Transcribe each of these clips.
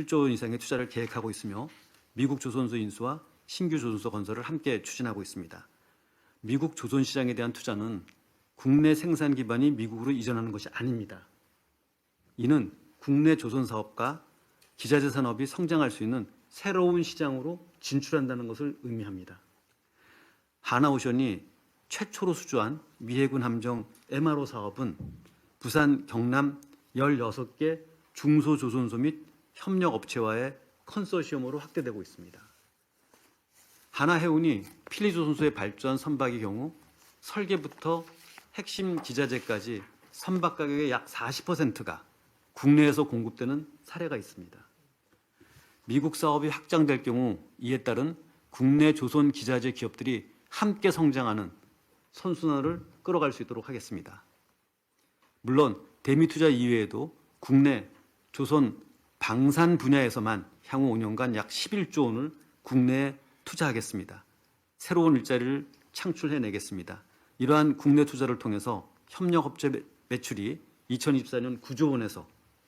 7조 원 이상의 투자를 계획하고 있으며 미국 조선소 인수와 신규 조선소 건설을 함께 추진하고 있습니다. 미국 조선 시장에 대한 투자는 국내 생산 기반이 미국으로 이전하는 것이 아닙니다. 이는 국내 조선 사업과 기자재 산업이 성장할 수 있는 새로운 시장으로 진출한다는 것을 의미합니다. 하나오션이 최초로 수주한 미해군 함정 MRO 사업은 부산 경남 16개 중소조선소 및 협력 업체와의 컨소시엄으로 확대되고 있습니다. 하나해운이 필리조선소의 발전 선박의 경우 설계부터 핵심 기자재까지 선박 가격의 약 40%가 국내에서 공급되는 사례가 있습니다. 미국 사업이 확장될 경우 이에 따른 국내 조선 기자재 기업들이 함께 성장하는 선순환을 끌어갈 수 있도록 하겠습니다. 물론 대미 투자 이외에도 국내 조선 방산 분야에서만 향후 5년간 약 11조 원을 국내에 투자하겠습니다. 새로운 일자리를 창출해내겠습니다. 이러한 국내 투자를 통해서 협력업체 매- 매출이 2024년 9조 원에서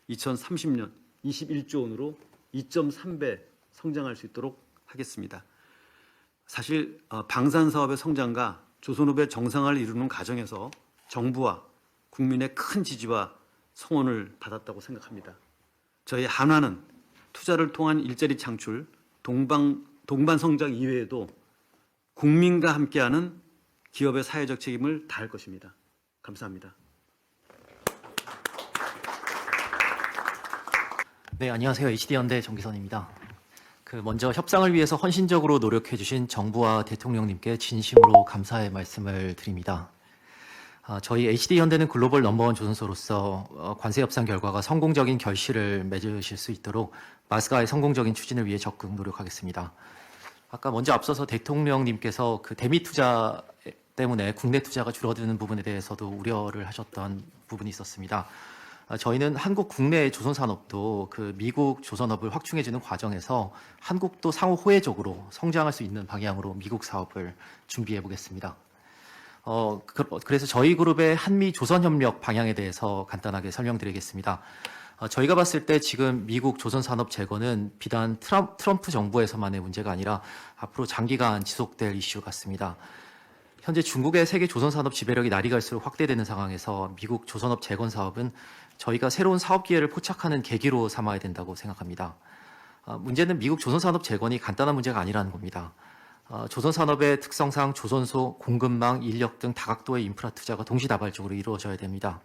2030년 21조 원으로 2.3배 성장할 수 있도록 하겠습니다. 사실 어, 방산 사업의 성장과 조선업의 정상화를 이루는 과정에서 정부와 국민의 큰 지지와 성원을 받았다고 생각합니다. 저희 한화는 투자를 통한 일자리 창출, 동방 동반 성장 이외에도 국민과 함께하는 기업의 사회적 책임을 다할 것입니다. 감사합니다. 네, 안녕하세요. HD연대 정기선입니다. 그 먼저 협상을 위해서 헌신적으로 노력해 주신 정부와 대통령님께 진심으로 감사의 말씀을 드립니다. 아, 저희 HD현대는 글로벌 넘버원 조선소로서 어, 관세 협상 결과가 성공적인 결실을 맺으실 수 있도록 마스가의 성공적인 추진을 위해 적극 노력하겠습니다. 아까 먼저 앞서서 대통령님께서 그 대미 투자 때문에 국내 투자가 줄어드는 부분에 대해서도 우려를 하셨던 부분이 있었습니다. 아, 저희는 한국 국내 조선 산업도 그 미국 조선업을 확충해주는 과정에서 한국도 상호 호혜적으로 성장할 수 있는 방향으로 미국 사업을 준비해 보겠습니다. 어, 그, 그래서 저희 그룹의 한미 조선 협력 방향에 대해서 간단하게 설명드리겠습니다. 어, 저희가 봤을 때 지금 미국 조선 산업 재건은 비단 트럼, 트럼프 정부에서만의 문제가 아니라 앞으로 장기간 지속될 이슈 같습니다. 현재 중국의 세계 조선 산업 지배력이 날이 갈수록 확대되는 상황에서 미국 조선업 재건 사업은 저희가 새로운 사업 기회를 포착하는 계기로 삼아야 된다고 생각합니다. 어, 문제는 미국 조선 산업 재건이 간단한 문제가 아니라는 겁니다. 어, 조선 산업의 특성상 조선소, 공급망, 인력 등 다각도의 인프라 투자가 동시다발적으로 이루어져야 됩니다.